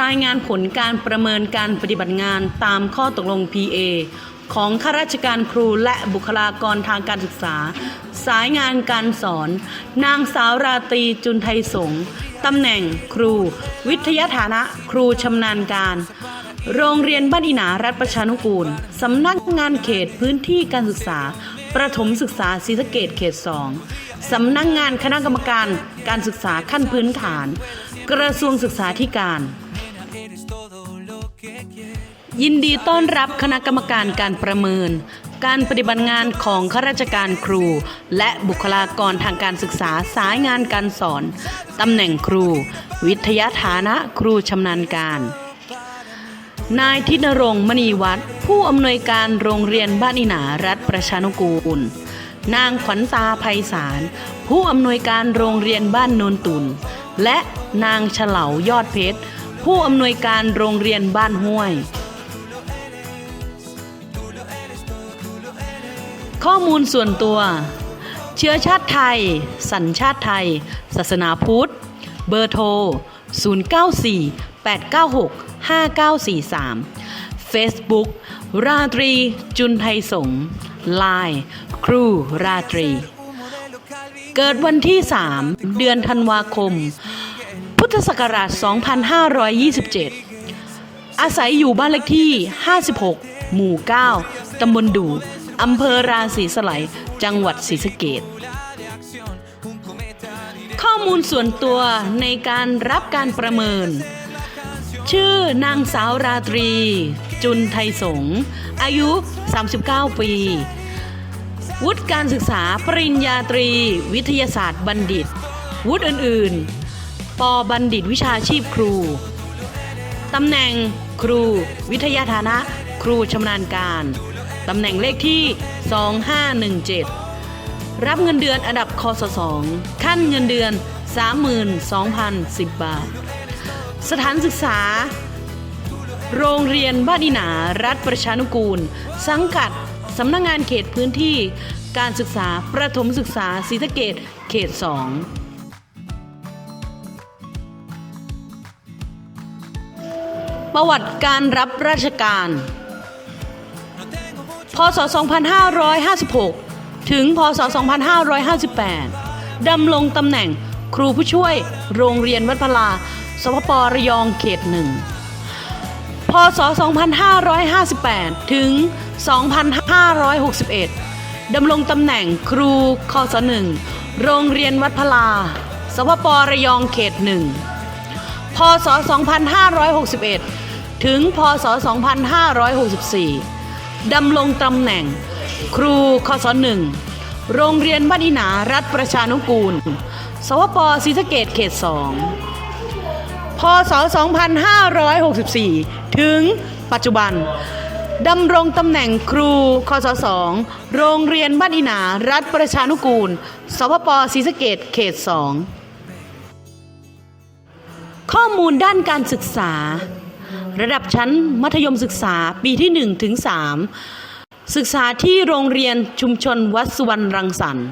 รายงานผลการประเมินการปฏิบัติงานตามข้อตกลง PA ของข้าราชการครูและบุคลากรทางการศึกษา สายงานการสอน นางสาวราตรีจุนไทยสงตำแหน่งครู วิทยาฐานะครูชำนาญการ โรงเรียนบ้านอินารัฐประชานุกูลสำนักงานเขตพื้นที่การศึกษา ประถมศึกษาศรีสะเกดเขต 2 สำนักงานคณะกรรมการการศึกษาขั้นพื้นฐาน กระทรวงศึกษาธิการ ยินดีต้อนรับคณะกรรมการการประเมิน การปฏิบัติงานของข้าราชการครู และบุคลากรทางการศึกษาสายงานการสอน ตำแหน่งครู วิทยาฐานะครูชำนาญการ นายทินรงค์มณีวัฒน์ผู้อำนวยการโรงเรียนบ้านอินารัฐประชานุกูล นางขวัญตาไพศาลผู้อำนวยการโรงเรียนบ้านโนนตุน และนางเฉลายอดเพชร ผู้อำนวยการโรงเรียนบ้านห้วย ข้อมูลส่วนตัว เชื้อชาติไทย สัญชาติไทย ศาสนาพุทธ เบอร์โทร 094 896 5943 Facebook ราตรี จุนไทยสงฆ์ไลน์ครูราตรี เกิดวันที่ 3 เดือนธันวาคม พุทธศักราช 2527 อาศัยอยู่บ้านเลขที่ 56 หมู่ 9 ตำบลดูอำเภอราศีสไลยจังหวัดศรีสะเกดข้อมูลส่วนตัวในการรับการประเมิน ชื่อนางสาวราตรี จุนไทยสง อายุ 39 ปี วุฒิการศึกษาปริญญาตรี วิทยาศาสตร์บัณฑิต วุฒิอื่น ๆ ปบัณฑิตวิชาชีพครู ตำแหน่งครู วิทยาฐานะ ครูชำนาญการ ตำแหน่งเลขที่ 2517 รับเงินเดือนอันดับคศ2ขั้นเงินเดือน 32,010 บาท สถานศึกษา โรงเรียนบ้านอิหนา รัฐประชานุกูล สังกัดสำนักงงานเขตพื้นที่การศึกษาประถมศึกษาศรีสะเกดเขต 2 ประวัติการรับราชการ พศ 2556 ถึง พศ 2558 ดำรงตำแหน่งครูผู้ช่วยโรงเรียนวัดพลา สพประยองเขตหนึ่ง พศ 2558 ถึง 2561 ดำรงตำแหน่งครูคศหนึ่งโรงเรียนวัดพลา สพประยองเขตหนึ่ง พศ 2561 ถึงพศ 2564 ดำรงตำแหน่ง ครูคศหนึ่งโรงเรียนบ้านอิหนารัฐประชานุกูล สวปศรีสะเกดเขต2พศ 2564 ถึงปัจจุบันดำรงตำแหน่งครูคศ2โรงเรียนบ้านอินา รัฐประชานุกูลสวปศรีสะเกดเขต2ข้อมูลด้านการศึกษา ระดับชั้นมัธยมศึกษาปีที่ 1 ถึง 3 ศึกษาที่โรงเรียนชุมชนวัดสุวรรณรังสรรค์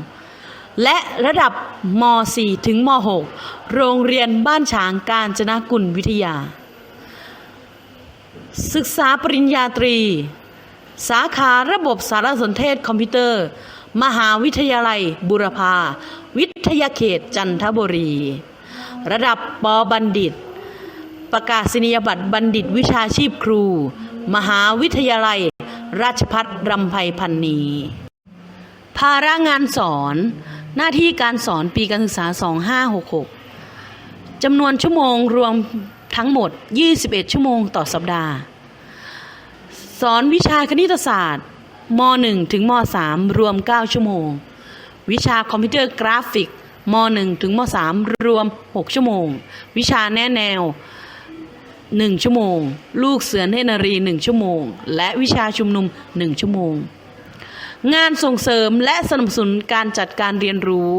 และระดับม .4 ถึงม .6 โรงเรียนบ้านฉางการจนากุลวิทยา ศึกษาปริญญาตรี สาขาระบบสารสนเทศคอมพิวเตอร์ มหาวิทยาลัย บุรพา วิทยาเขตจันทบุรี ระดับปบัณฑิต ประกาศนียบัตรบัณฑิตวิชาชีพครู มหาวิทยาลัย ราชพัฒรำไพพันนีภาระงานสอน หน้าที่การสอนปีการศึกษา 2566จำนวนชั่วโมงรวมทั้งหมด 21 ชั่วโมงต่อสัปดาห์ สอนวิชาคณิตศาสตร์ม .1 ถึงม .3 รวม 9 ชั่วโมง วิชาคอมพิวเตอร์กราฟิกม .1 ถึงม .3 รวม 6 ชั่วโมง วิชาแนะแนว 1 ชั่วโมง ลูกเสือเนตรนารี 1 ชั่วโมง และวิชาชุมนุม 1 ชั่วโมง งานส่งเสริมและสนับสนุนการจัดการเรียนรู้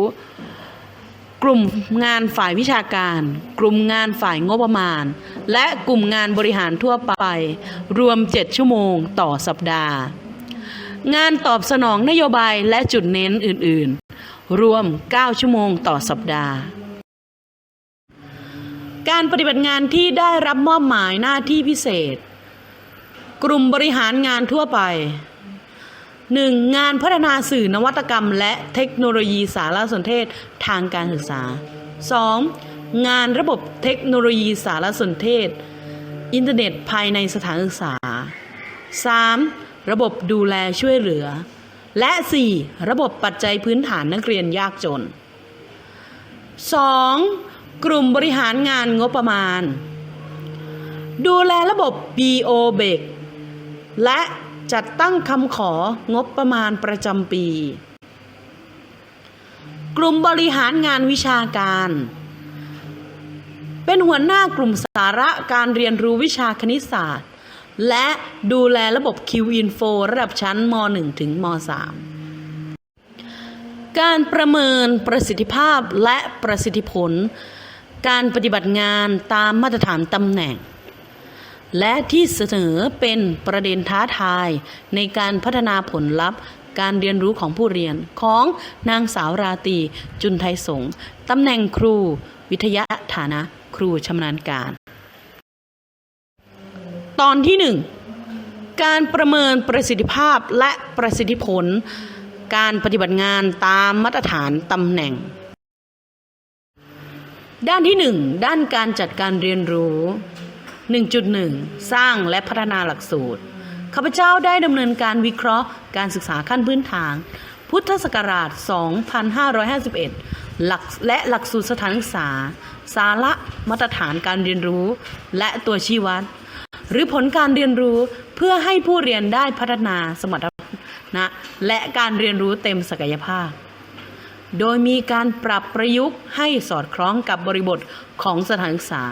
กลุ่มงานฝ่ายวิชาการ กลุ่มงานฝ่ายงบประมาณ และกลุ่มงานบริหารทั่วไป รวม 7 ชั่วโมงต่อสัปดาห์ งานตอบสนองนโยบายและจุดเน้นอื่น ๆ รวม 9 ชั่วโมงต่อสัปดาห์ การปฏิบัติงานที่ได้รับมอบหมายหน้าที่พิเศษ กลุ่มบริหารงานทั่วไป 1. งานพัฒนาสื่อนวัตกรรม และเทคโนโลยีสารสนเทศทางการศึกษา 2. งานระบบเทคโนโลยีสารสนเทศ อินเทอร์เน็ตภายในสถานศึกษา 3. ระบบดูแลช่วยเหลือ และ 4. ระบบปัจจัยพื้นฐานนักเรียนยากจน 2. กลุ่มบริหารงานงบประมาณ ดูแลระบบ BO b e c และจัดตั้งคำของบประมาณประจำปี กลุ่มบริหารงานวิชาการ เป็นหัวหน้ากลุ่มสาระการเรียนรู้วิชาคณิตศาสตร์ และดูแลระบบ Q-Info ระดับชั้นม .1 ถึงม .3 การประเมินประสิทธิภาพและประสิทธิผล การปฏิบัติงานตามมาตรฐานตำแหน่ง และที่เสนอเป็นประเด็นท้าทายในการพัฒนาผลลัพธ์ การเรียนรู้ของผู้เรียนของนางสาวราตรีจุนไทยสงตำแหน่งครู วิทยาฐานะ ครูชำนาญการ ตอนที่1การประเมินประสิทธิภาพและประสิทธิผล การปฏิบัติงานตามมาตรฐานตำแหน่ง ด้านที่ 1 ด้านการจัดการเรียนรู้ 1.1 สร้างและพัฒนาหลักสูตร ข้าพเจ้าได้ดำเนินการวิเคราะห์การศึกษาขั้นพื้นฐาน พุทธศักราช 2551 หลักและหลักสูตรสถานศึกษา สาระมาตรฐานการเรียนรู้ และตัวชี้วัด หรือผลการเรียนรู้เพื่อให้ผู้เรียนได้พัฒนาสมรรถนะและการเรียนรู้เต็มศักยภาพ โดยมีการปรับประยุกต์ให้สอดคล้องกับบริบทของสถานศึกษา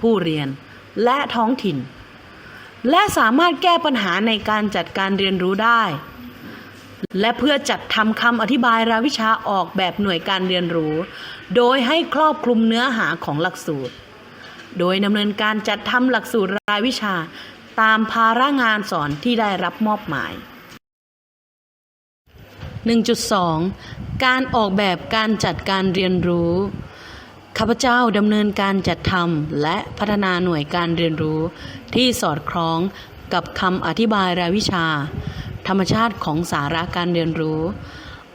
ผู้เรียนและท้องถิ่น และสามารถแก้ปัญหาในการจัดการเรียนรู้ได้ และเพื่อจัดทำคำอธิบายรายวิชาออกแบบหน่วยการเรียนรู้ โดยให้ครอบคลุมเนื้อหาของหลักสูตร โดยดำเนินการจัดทำหลักสูตรรายวิชาตามภาระงานสอนที่ได้รับมอบหมาย 1.2 การออกแบบการจัดการเรียนรู้ ข้าพเจ้าดำเนินการจัดทำและพัฒนาหน่วยการเรียนรู้ ที่สอดคล้องกับคำอธิบายรายวิชา ธรรมชาติของสาระการเรียนรู้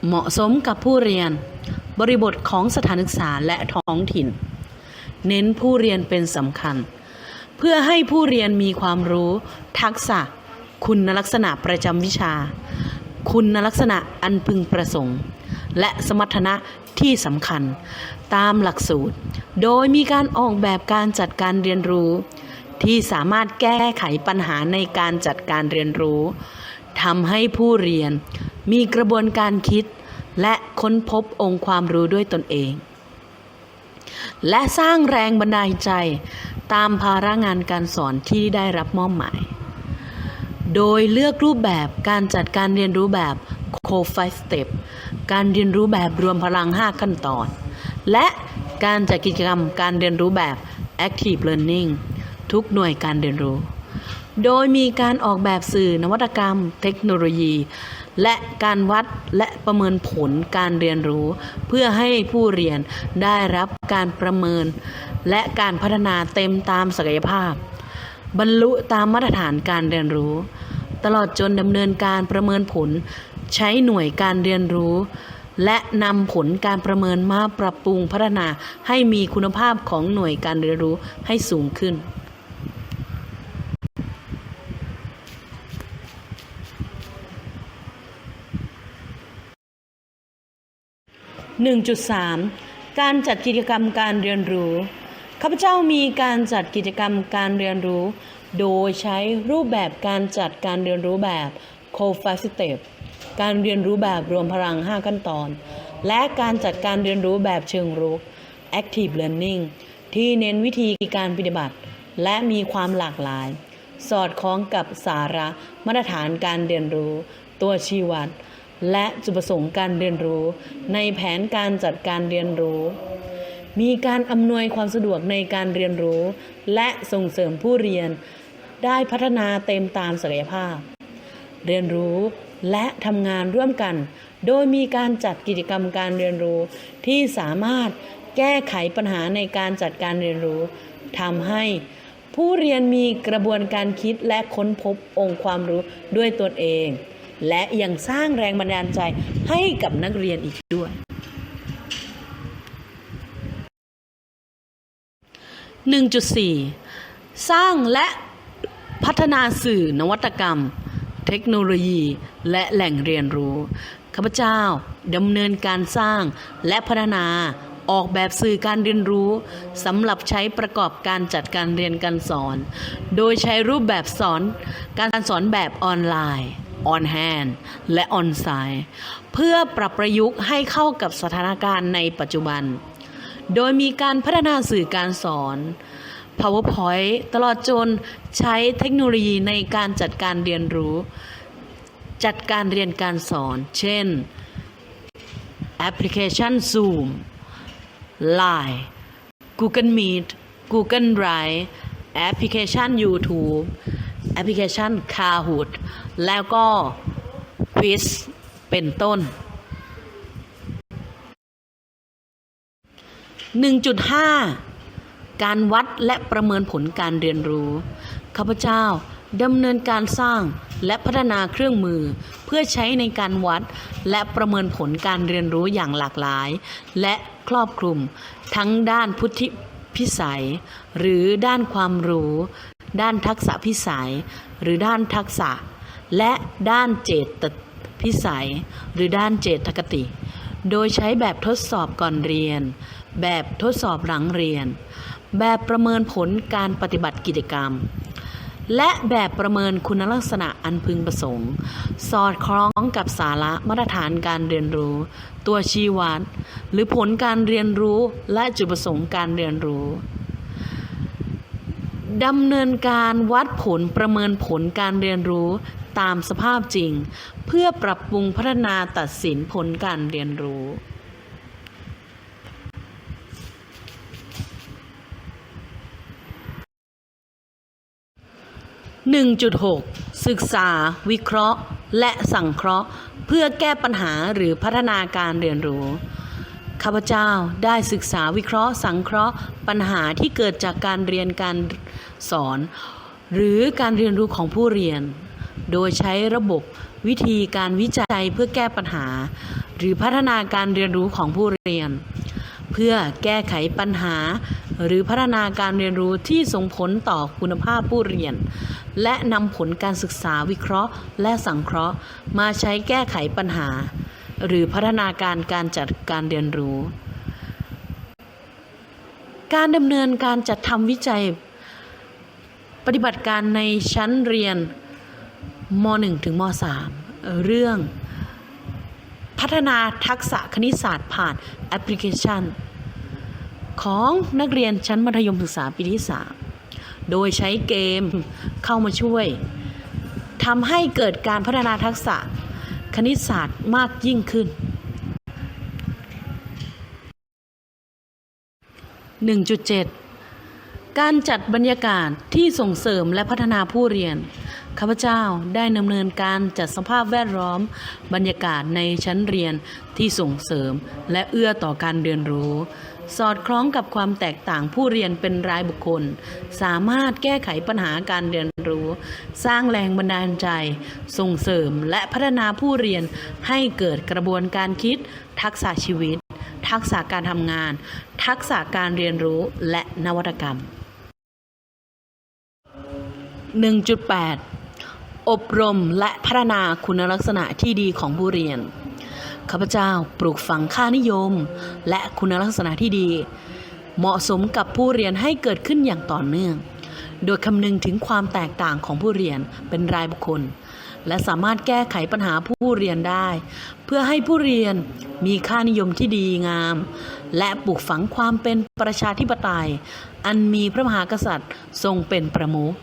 เหมาะสมกับผู้เรียน บริบทของสถานศึกษาและท้องถิ่น เน้นผู้เรียนเป็นสำคัญ เพื่อให้ผู้เรียนมีความรู้ ทักษะ คุณลักษณะประจำวิชา คุณลักษณะอันพึงประสงค์ และสมรรถนะที่สำคัญ ตามหลักสูตร โดยมีการออกแบบการจัดการเรียนรู้ ที่สามารถแก้ไขปัญหาในการจัดการเรียนรู้ทำให้ผู้เรียนมีกระบวนการคิด และค้นพบองค์ความรู้ด้วยตนเอง และสร้างแรงบันดาลใจตามภาระงานการสอนที่ได้รับมอบหมาย โดยเลือกรูปแบบการจัดการเรียนรู้แบบ Co-5 Step การเรียนรู้แบบรวมพลัง 5 ขั้นตอน และการจัดกิจกรรมการเรียนรู้แบบ Active Learning ทุกหน่วยการเรียนรู้ โดยมีการออกแบบสื่อนวัตกรรม เทคโนโลยี และการวัดและประเมินผลการเรียนรู้ เพื่อให้ผู้เรียนได้รับการประเมิน และการพัฒนาเต็มตามศักยภาพ บรรลุตามมาตรฐานการเรียนรู้ ตลอดจนดำเนินการประเมินผล ใช้หน่วยการเรียนรู้ และนำผลการประเมินมาปรับปรุงพัฒนาให้มีคุณภาพของหน่วยการเรียนรู้ให้สูงขึ้น1.3 การจัดกิจกรรมการเรียนรู้ ข้าพเจ้ามีการจัดกิจกรรมการเรียนรู้ โดยใช้รูปแบบการจัดการเรียนรู้แบบ Co-5 Step การเรียนรู้แบบรวมพลัง 5 ขั้นตอน และการจัดการเรียนรู้แบบเชิงรุก Active Learning ที่เน้นวิธีการปฏิบัติ และมีความหลากหลาย สอดคล้องกับสาระมาตรฐานการเรียนรู้ ตัวชี้วัด และจุดประสงค์การเรียนรู้ ในแผนการจัดการเรียนรู้ มีการอำนวยความสะดวกในการเรียนรู้ และส่งเสริมผู้เรียน ได้พัฒนาเต็มตามศักยภาพ เรียนรู้ และทำงานร่วมกัน โดยมีการจัดกิจกรรมการเรียนรู้ที่สามารถแก้ไขปัญหาในการจัดการเรียนรู้ทำให้ผู้เรียนมีกระบวนการคิดและค้นพบองค์ความรู้ด้วยตนเอง และยังสร้างแรงบันดาลใจให้กับนักเรียนอีกด้วย 1.4 สร้างและพัฒนาสื่อนวัตกรรม เทคโนโลยี และแหล่งเรียนรู้ ข้าพเจ้าดำเนินการสร้างและพัฒนาออกแบบสื่อการเรียนรู้สำหรับใช้ประกอบการจัดการเรียนการสอน โดยใช้รูปแบบสอนการสอนแบบออนไลน์ออนแฮนและออนไซต์เพื่อปรับประยุกต์ให้เข้ากับสถานการณ์ในปัจจุบัน โดยมีการพัฒนาสื่อการสอน PowerPoint ตลอดจนใช้เทคโนโลยีในการจัดการเรียนรู้ จัดการเรียนการสอน เช่น แอปพลิเคชัน Zoom Line Google Meet Google Drive แอปพลิเคชัน YouTube แอปพลิเคชัน Kahoot แล้วก็ Quiz เป็นต้น 1.5 การวัดและประเมินผลการเรียนรู้ ข้าพเจ้าดำเนินการสร้างและพัฒนาเครื่องมือ เพื่อใช้ในการวัดและประเมินผลการเรียนรู้อย่างหลากหลาย และครอบคลุม ทั้งด้านพุทธิพิสัย หรือด้านความรู้ ด้านทักษะพิสัย หรือด้านทักษะ และด้านเจตพิสัย หรือด้านเจตคติ โดยใช้แบบทดสอบก่อนเรียน แบบทดสอบหลังเรียน แบบประเมินผลการปฏิบัติกิจกรรม และแบบประเมินคุณลักษณะอันพึงประสงค์ สอดคล้องกับสาระมาตรฐานการเรียนรู้ ตัวชี้วัดหรือผลการเรียนรู้และจุดประสงค์การเรียนรู้ดำเนินการวัดผลประเมินผลการเรียนรู้ตามสภาพจริง เพื่อปรับปรุงพัฒนาตัดสินผลการเรียนรู้ 1.6 ศึกษา วิเคราะห์ และสังเคราะห์ เพื่อแก้ปัญหาหรือพัฒนาการเรียนรู้ ข้าพเจ้าได้ศึกษาวิเคราะห์ สังเคราะห์ ปัญหาที่เกิดจากการเรียนการสอน หรือการเรียนรู้ของผู้เรียน โดยใช้ระบบวิธีการวิจัยเพื่อแก้ปัญหา หรือพัฒนาการเรียนรู้ของผู้เรียน พื่อแก้ไขปัญหา หรือพัฒนาการเรียนรู้ที่ส่งผลต่อคุณภาพผู้เรียน และนำผลการศึกษาวิเคราะห์ และสังเคราะห์ มาใช้แก้ไขปัญหา หรือพัฒนาการการจัดการเรียนรู้ การดำเนินการจัดทำวิจัย ปฏิบัติการในชั้นเรียนม .1 ถึงม .3 เรื่องพัฒนาทักษะคณิตศาสตร์ผ่านแอปพลิเคชัน ของนักเรียนชั้นมัธยมศึกษาปีที่ 3 โดยใช้เกมเข้ามาช่วยทำให้เกิดการพัฒนาทักษะคณิตศาสตร์มากยิ่งขึ้น 1.7 การจัดบรรยากาศที่ส่งเสริมและพัฒนาผู้เรียน ข้าพเจ้าได้ดำเนินการจัดสภาพแวดล้อม บรรยากาศในชั้นเรียนที่ส่งเสริมและเอื้อต่อการเรียนรู้ สอดคล้องกับความแตกต่างผู้เรียนเป็นรายบุคคล สามารถแก้ไขปัญหาการเรียนรู้ สร้างแรงบันดาลใจ ส่งเสริมและพัฒนาผู้เรียนให้เกิดกระบวนการคิด ทักษะชีวิต ทักษะการทำงาน ทักษะการเรียนรู้และนวัตกรรม 1.8 อบรมและพัฒนาคุณลักษณะที่ดีของผู้เรียน ข้าพเจ้าปลูกฝังค่านิยม และคุณลักษณะที่ดี เหมาะสมกับผู้เรียนให้เกิดขึ้นอย่างต่อเนื่อง โดยคำนึงถึงความแตกต่างของผู้เรียนเป็นรายบุคคล และสามารถแก้ไขปัญหาผู้เรียนได้ เพื่อให้ผู้เรียนมีค่านิยมที่ดีงาม และปลูกฝังความเป็นประชาธิปไตย อันมีพระมหากษัตริย์ทรงเป็นประมุข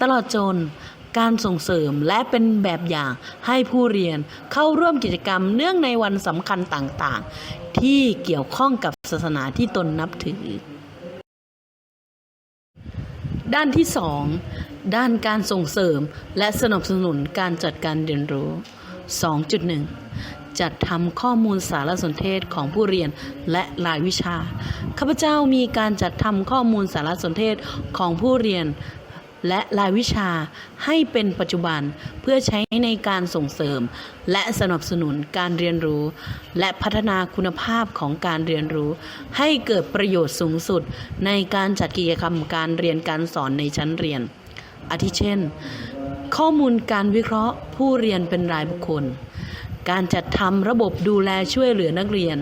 ตลอดจน การส่งเสริมและเป็นแบบอย่างให้ผู้เรียนเข้าร่วมกิจกรรมเนื่องในวันสำคัญต่างๆ ที่เกี่ยวข้องกับศาสนาที่ตนนับถือ ด้านที่ 2 ด้านการส่งเสริมและสนับสนุนการจัดการเรียนรู้ 2.1 จัดทำข้อมูลสารสนเทศของผู้เรียนและรายวิชา ข้าพเจ้ามีการจัดทำข้อมูลสารสนเทศของผู้เรียน และรายวิชาให้เป็นปัจจุบันเพื่อใช้ในการส่งเสริม และสนับสนุนการเรียนรู้ และพัฒนาคุณภาพของการเรียนรู้ ให้เกิดประโยชน์สูงสุดในการจัดกิจกรรมการเรียนการสอนในชั้นเรียน อาทิเช่น ข้อมูลการวิเคราะห์ผู้เรียนเป็นรายบุคคล การจัดทำระบบดูแลช่วยเหลือนักเรียน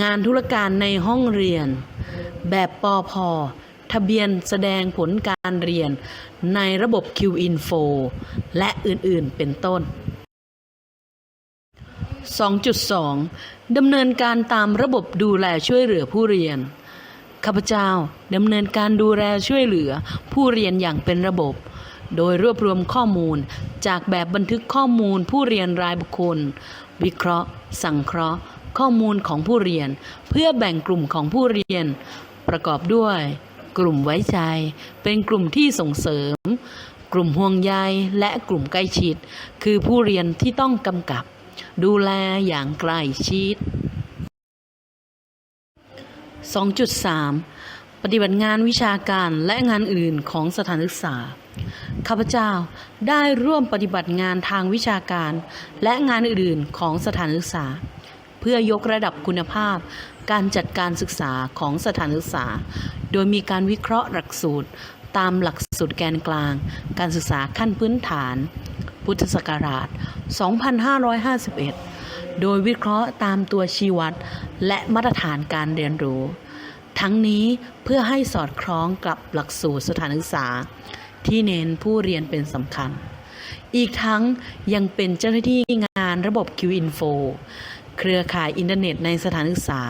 งานธุรการในห้องเรียน แบบปอพอ ทะเบียนแสดงผลการเรียนในระบบ QInfo และอื่นๆ เป็นต้น 2.2 ดำเนินการตามระบบดูแลช่วยเหลือผู้เรียน ข้าพเจ้าดำเนินการดูแลช่วยเหลือผู้เรียนอย่างเป็นระบบ โดยรวบรวมข้อมูลจากแบบบันทึกข้อมูลผู้เรียนรายบุคคล วิเคราะห์ สังเคราะห์ ข้อมูลของผู้เรียน เพื่อแบ่งกลุ่มของผู้เรียน ประกอบด้วย กลุ่มไว้ใจ เป็นกลุ่มที่ส่งเสริม กลุ่มห่วงใยและกลุ่มใกล้ชิด คือผู้เรียนที่ต้องกำกับ ดูแลอย่างใกล้ชิด 2.3 ปฏิบัติงานวิชาการและงานอื่นของสถานศึกษา ข้าพเจ้าได้ร่วมปฏิบัติงานทางวิชาการ และงานอื่นของสถานศึกษา เพื่อยกระดับคุณภาพ การจัดการศึกษาของสถานศึกษา โดยมีการวิเคราะห์หลักสูตร ตามหลักสูตรแกนกลาง การศึกษาขั้นพื้นฐาน พุทธศักราช 2551 โดยวิเคราะห์ตามตัวชี้วัด และมาตรฐานการเรียนรู้ ทั้งนี้เพื่อให้สอดคล้องกับหลักสูตรสถานศึกษา ที่เน้นผู้เรียนเป็นสำคัญ อีกทั้งยังเป็นเจ้าหน้าที่งานระบบ QInfo เครือข่ายอินเทอร์เน็ตในสถานศึกษา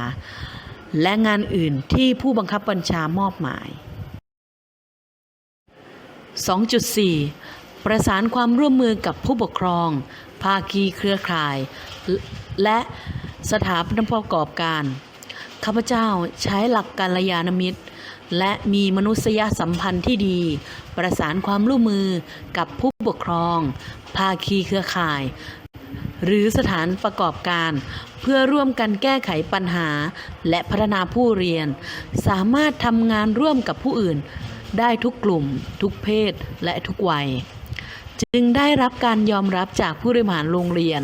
และงานอื่นที่ผู้บังคับบัญชามอบหมาย 2.4 ประสานความร่วมมือกับผู้ปกครอง ภาคีเครือข่าย และสถาบันประกอบการ ข้าพเจ้าใช้หลักการยานมิตร และมีมนุษยสัมพันธ์ที่ดี ประสานความร่วมมือกับผู้ปกครอง ภาคีเครือข่าย หรือสถานประกอบการ เพื่อร่วมกันแก้ไขปัญหา และพัฒนาผู้เรียน สามารถทำงานร่วมกับผู้อื่น ได้ทุกกลุ่ม ทุกเพศ และทุกวัย จึงได้รับการยอมรับจากผู้บริหารโรงเรียน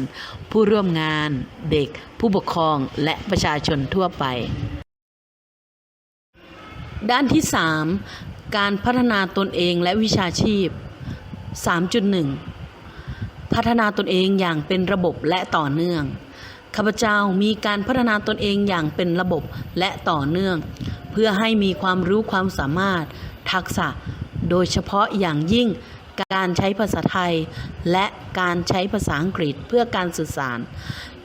ผู้ร่วมงาน เด็ก ผู้ปกครองและประชาชนทั่วไป ด้านที่ 3 การพัฒนาตนเองและวิชาชีพ 3.1 พัฒนาตนเองอย่างเป็นระบบและต่อเนื่อง ข้าพเจ้ามีการพัฒนาตนเองอย่างเป็นระบบและต่อเนื่อง เพื่อให้มีความรู้ความสามารถ ทักษะ โดยเฉพาะอย่างยิ่งการใช้ภาษาไทย และการใช้ภาษาอังกฤษเพื่อการสื่อสาร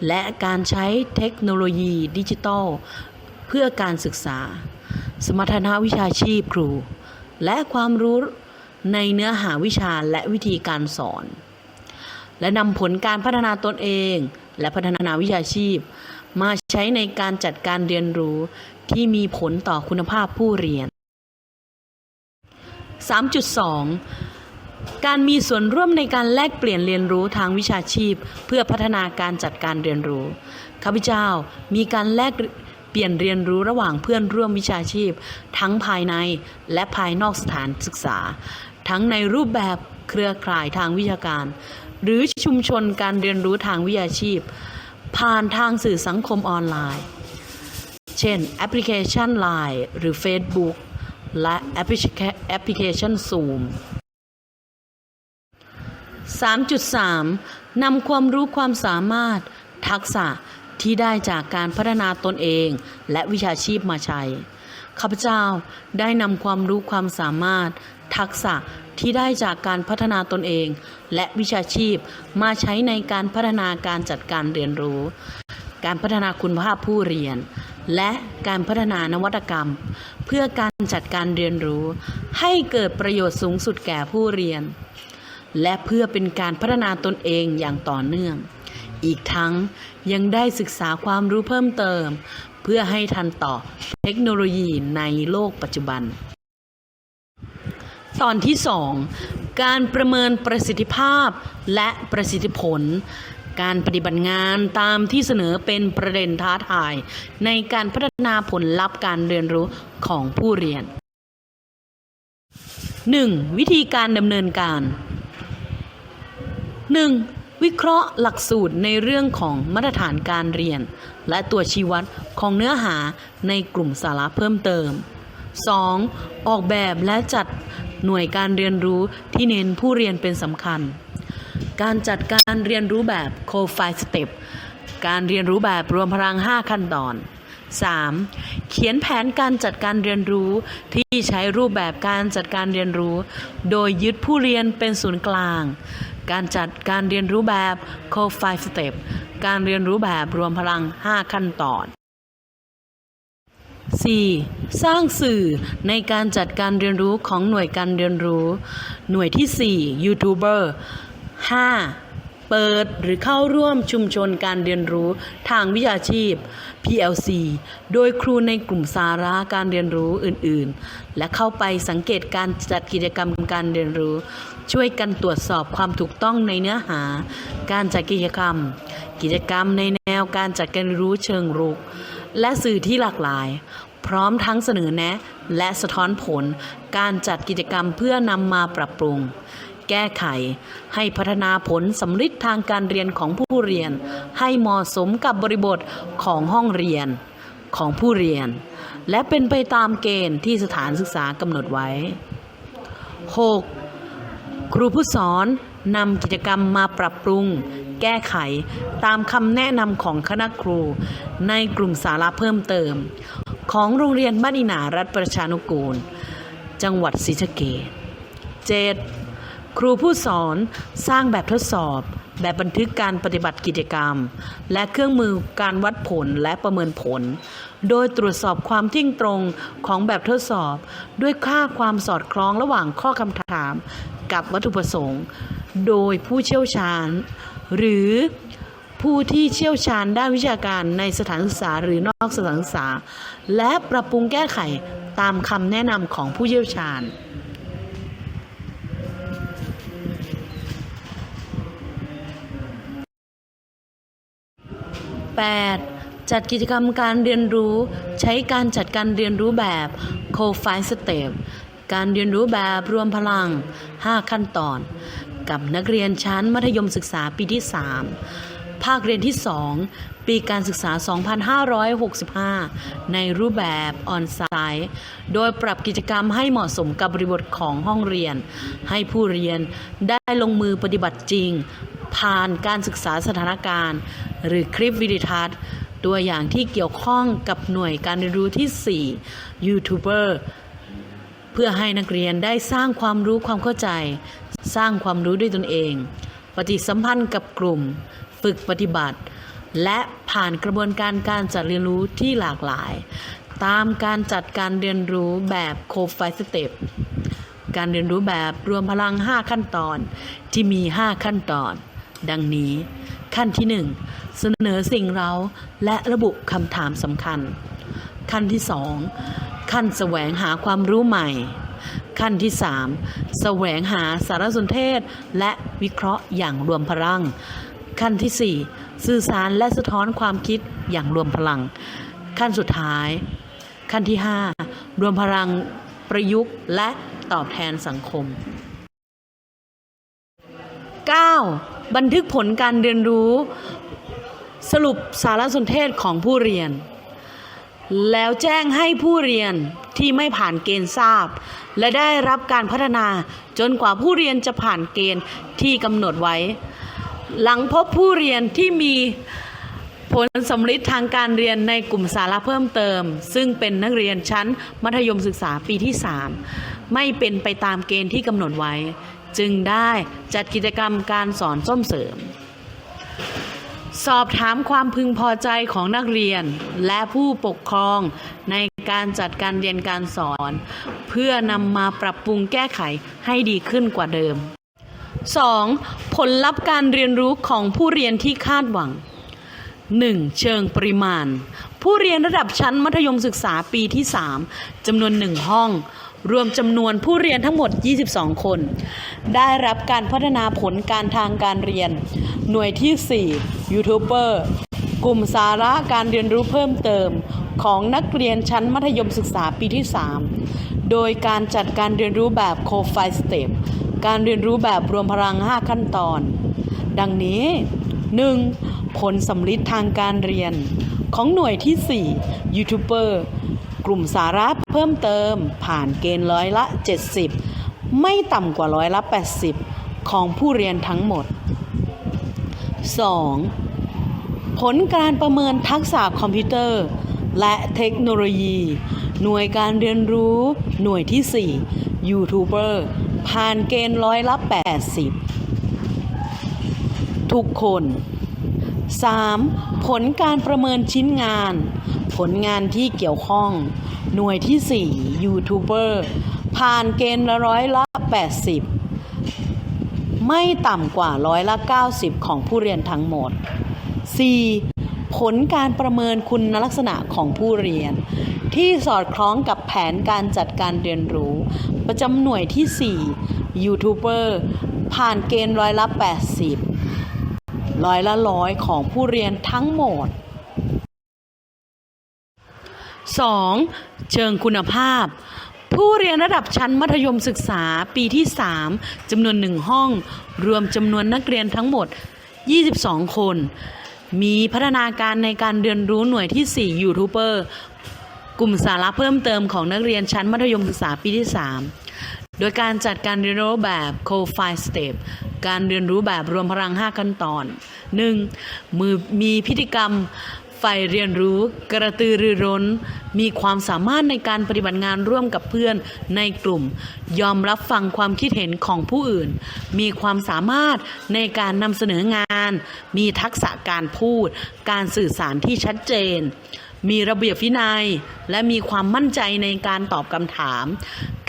และการใช้เทคโนโลยีดิจิทัล เพื่อการศึกษา สมรรถนะวิชาชีพครู และความรู้ในเนื้อหาวิชาและวิธีการสอน และนำผลการพัฒนาตนเอง และพัฒนาวิชาชีพ มาใช้ในการจัดการเรียนรู้ที่มีผลต่อคุณภาพผู้เรียน 3.2 การมีส่วนร่วมในการแลกเปลี่ยนเรียนรู้ทางวิชาชีพ เพื่อพัฒนาการจัดการเรียนรู้ข้าพเจ้ามีการแลกเปลี่ยนเรียนรู้ระหว่างเพื่อนร่วมวิชาชีพ ทั้งภายในและภายนอกสถานศึกษา ทั้งในรูปแบบเครือข่ายทางวิชาการ หรือชุมชนการเรียนรู้ทางวิชาชีพ ผ่านทางสื่อสังคมออนไลน์ เช่นแอปพลิเคชัน Line หรือ Facebook และแอปพลิเคชัน Zoom 3.3 นำความรู้ความสามารถ ทักษะที่ได้จากการพัฒนาตนเอง และวิชาชีพมาใช้ ข้าพเจ้าได้นำความรู้ความสามารถ ทักษะ ที่ได้จากการพัฒนาตนเอง และวิชาชีพมาใช้ในการพัฒนาการจัดการเรียนรู้ การพัฒนาคุณภาพผู้เรียน และการพัฒนานวัตกรรม เพื่อการจัดการเรียนรู้ ให้เกิดประโยชน์สูงสุดแก่ผู้เรียน และเพื่อเป็นการพัฒนาตนเองอย่างต่อเนื่อง อีกทั้งยังได้ศึกษาความรู้เพิ่มเติม เพื่อให้ทันต่อเทคโนโลยีในโลกปัจจุบัน ตอนที่ 2 การประเมินประสิทธิภาพและประสิทธิผล การปฏิบัติงานตามที่เสนอเป็นประเด็นท้าทาย ในการพัฒนาผลลัพธ์การเรียนรู้ของผู้เรียน 1. วิธีการดำเนินการ 1. วิเคราะห์หลักสูตรในเรื่องของมาตรฐานการเรียน และตัวชี้วัดของเนื้อหาในกลุ่มสาระเพิ่มเติม 2. ออกแบบและจัด หน่วยการเรียนรู้ที่เน้นผู้เรียนเป็นสำคัญ การจัดการเรียนรู้แบบ c o f i Step การเรียนรู้แบบรวมพลัง 5 ขั้นตอน 3. เขียนแผนการจัดการเรียนรู้ที่ใช้รูปแบบการจัดการเรียนรู้ โดยยึดผู้เรียนเป็นศูนย์กลาง การจัดการเรียนรู้แบบ c o f i Step การเรียนรู้แบบรวมพลัง 5 ขั้นตอน 4. สร้างสื่อในการจัดการเรียนรู้ของหน่วยการเรียนรู้ หน่วยที่4ยูทูบเบอร์ 5. เปิดหรือเข้าร่วมชุมชนการเรียนรู้ทางวิชาชีพ PLC โดยครูในกลุ่มสาระการเรียนรู้อื่นๆ และเข้าไปสังเกตการจัดกิจกรรมการเรียนรู้ ช่วยกันตรวจสอบความถูกต้องในเนื้อหา การจัดกิจกรรม กิจกรรมในแนวการจัดการเรียนรู้เชิงรุก และสื่อที่หลากหลาย พร้อมทั้งเสนอแนะ และสะท้อนผลการจัดกิจกรรมเพื่อนำมาปรับปรุง แก้ไข ให้พัฒนาผลสำฤทธิ์ทางการเรียนของผู้เรียน ให้เหมาะสมกับบริบทของห้องเรียนของผู้เรียน และเป็นไปตามเกณฑ์ที่สถานศึกษากำหนดไว้ 6. ครูผู้สอนนำกิจกรรมมาปรับปรุง แก้ไข ตามคำแนะนำของคณะครู ในกลุ่มสาระเพิ่มเติม ของโรงเรียนบ้านอินารัฐประชานุกูล จังหวัดศรีสะเกษ 7. ครูผู้สอนสร้างแบบทดสอบ แบบบันทึกการปฏิบัติกิจกรรม และเครื่องมือการวัดผลและประเมินผล โดยตรวจสอบความทิ้งตรงของแบบทดสอบ ด้วยค่าความสอดคล้องระหว่างข้อคำถามกับวัตถุประสงค์ โดยผู้เชี่ยวชาญ หรือผู้ที่เชี่ยวชาญด้านวิชาการในสถานศึกษาหรือนอกสถานศึกษา และปรับปรุงแก้ไขตามคำแนะนำของผู้เชี่ยวชาญ 8. จัดกิจกรรมการเรียนรู้ใช้การจัดการเรียนรู้แบบ c o f i Step การเรียนรู้แบบรวมพลัง 5 ขั้นตอน กับนักเรียนชั้นมัธยมศึกษาปีที่ 3 ภาคเรียนที่ 2 ปีการศึกษา 2565 ในรูปแบบออนไซต์โดยปรับกิจกรรมให้เหมาะสมกับบริบทของห้องเรียน ให้ผู้เรียนได้ลงมือปฏิบัติจริง ผ่านการศึกษาสถานการณ์ หรือคลิปวิดีทัศน์ตัวอย่างที่เกี่ยวข้องกับหน่วยการเรียนรู้ที่ 4 ยูทูบเบอร์ เพื่อให้นักเรียนได้สร้างความรู้ความเข้าใจ สร้างความรู้ด้วยตนเอง ปฏิสัมพันธ์กับกลุ่ม ฝึกปฏิบัติ และผ่านกระบวนการการจัดเรียนรู้ที่หลากหลาย ตามการจัดการเรียนรู้แบบโคฟไฟสเต็ปการเรียนรู้แบบรวมพลัง 5 ขั้นตอนที่มี 5 ขั้นตอน ดังนี้ ขั้นที่ 1 เสนอสิ่งเร้าและระบุคำถามสำคัญ ขั้นที่ 2 ขั้นแสวงหาความรู้ใหม่ ขั้นที่ 3 แสวงหาสารสนเทศ และวิเคราะห์อย่างรวมพลัง ขั้นที่ 4 สื่อสารและสะท้อนความคิดอย่างรวมพลัง ขั้นสุดท้าย ขั้นที่ 5 รวมพลังประยุกต์และตอบแทนสังคม 9. บันทึกผลการเรียนรู้ สรุปสารสนเทศของผู้เรียน แล้วแจ้งให้ผู้เรียนที่ไม่ผ่านเกณฑ์ทราบ และได้รับการพัฒนาจนกว่าผู้เรียนจะผ่านเกณฑ์ที่กำหนดไว้ หลังพบผู้เรียนที่มีผลสำลิดทางการเรียนในกลุ่มสาระเพิ่มเติม ซึ่งเป็นนักเรียนชั้นมัธยมศึกษาปีที่ 3 ไม่เป็นไปตามเกณฑ์ที่กำหนดไว้ จึงได้จัดกิจกรรมการสอนส้มเสริม สอบถามความพึงพอใจของนักเรียนและผู้ปกครองใน การจัดการเรียนการสอน เพื่อนำมาปรับปรุงแก้ไขให้ดีขึ้นกว่าเดิม 2. ผลลัพธ์การเรียนรู้ของผู้เรียนที่คาดหวัง 1. เชิงปริมาณ ผู้เรียนระดับชั้นมัธยมศึกษาปีที่ 3จำนวนหนึ่งห้อง รวมจำนวนผู้เรียนทั้งหมด 22 คน ได้รับการพัฒนาผลการทางการเรียน หน่วยที่ 4 ยูทูบเบอร์ กลุ่มสาระการเรียนรู้เพิ่มเติม ของนักเรียนชั้นมัธยมศึกษาปีที่ 3 โดยการจัดการเรียนรู้แบบโคไฟสเต็ปการเรียนรู้แบบรวมพลัง 5 ขั้นตอน ดังนี้ 1. ผลสำลิดทางการเรียน ของหน่วยที่ 4 ยูทูบเบอร์กลุ่มสาระเพิ่มเติม ผ่านเกณฑ์ร้อยละ 70 ไม่ต่ำกว่าร้อยละ 80 ของผู้เรียนทั้งหมด 2. ผลการประเมินทักษะคอมพิวเตอร์ และเทคโนโลยี หน่วยการเรียนรู้ หน่วยที่ 4 ยูทูบเบอร์ผ่านเกณฑ์ร้อยละ 80 ทุกคน 3. ผลการประเมินชิ้นงาน ผลงานที่เกี่ยวข้อง หน่วยที่ 4 ยูทูบเบอร์ผ่านเกณฑ์ละร้อยละ 80 ไม่ต่ำกว่าร้อยละ 90 ของผู้เรียนทั้งหมด 4. ผลการประเมินคุณลักษณะของผู้เรียน ที่สอดคล้องกับแผนการจัดการเรียนรู้ ประจำหน่วยที่ 4 ยูทูบเบอร์ผ่านเกณฑ์ร้อยละ 80 ร้อยละร้อยของผู้เรียนทั้งหมด 2. เชิงคุณภาพ ผู้เรียนระดับชั้นมัธยมศึกษาปีที่ 3จำนวนหนึ่งห้อง รวมจำนวนนักเรียนทั้งหมด 22 คน มีพัฒนาการในการเรียนรู้หน่วยที่ 4 ยูทูบเบอร์กลุ่มสาระเพิ่มเติมของนักเรียนชั้นมัธยมศึกษาปีที่ 3 โดยการจัดการเรียนรู้แบบ c o f i Step การเรียนรู้แบบรวมพลัง 5 ขั้นตอน 1. มือมีพฤติกรรม ใฝ่เรียนรู้กระตือรือร้น มีความสามารถในการปฏิบัติงานร่วมกับเพื่อนในกลุ่ม ยอมรับฟังความคิดเห็นของผู้อื่น มีความสามารถในการนำเสนองาน มีทักษะการพูด การสื่อสารที่ชัดเจน มีระเบียบวินัย และมีความมั่นใจในการตอบคำถาม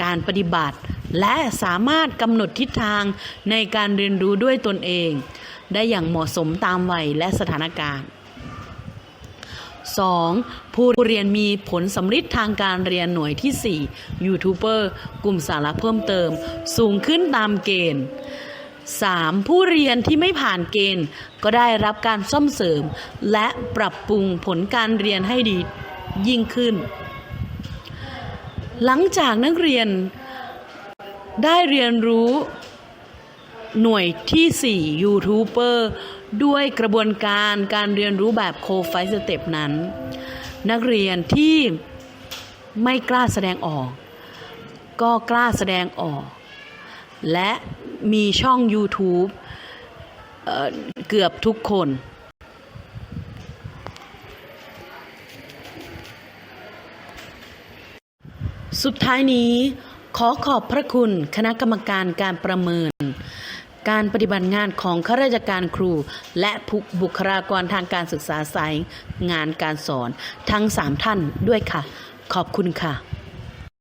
การปฏิบัติ และสามารถกำหนดทิศทางในการเรียนรู้ด้วยตนเอง ได้อย่างเหมาะสมตามวัยและสถานการณ์ 2. ผู้เรียนมีผลสำลิดทางการเรียนหน่วยที่ 4 ยูทูบเบอร์ กลุ่มสาระเพิ่มเติม สูงขึ้นตามเกณฑ์ 3. ผู้เรียนที่ไม่ผ่านเกณฑ์ ก็ได้รับการซ่อมเสริม และปรับปรุงผลการเรียนให้ดียิ่งขึ้น หลังจากนักเรียนได้เรียนรู้หน่วยที่ 4 ยูทูบเบอร์ ด้วยกระบวนการการเรียนรู้แบบโคไฟสเต็ปนั้น นักเรียนที่ไม่กล้าแสดงออก ก็กล้าแสดงออก และมีช่อง YouTube เออเกือบทุกคน สุดท้ายนี้ขอขอบพระคุณคณะกรรมการการประเมิน การปฏิบัติงานของข้าราชการครู และผู้บุคลากรทางการศึกษาสายงานการสอนทั้ง 3 ท่านด้วยค่ะ ขอบคุณค่ะ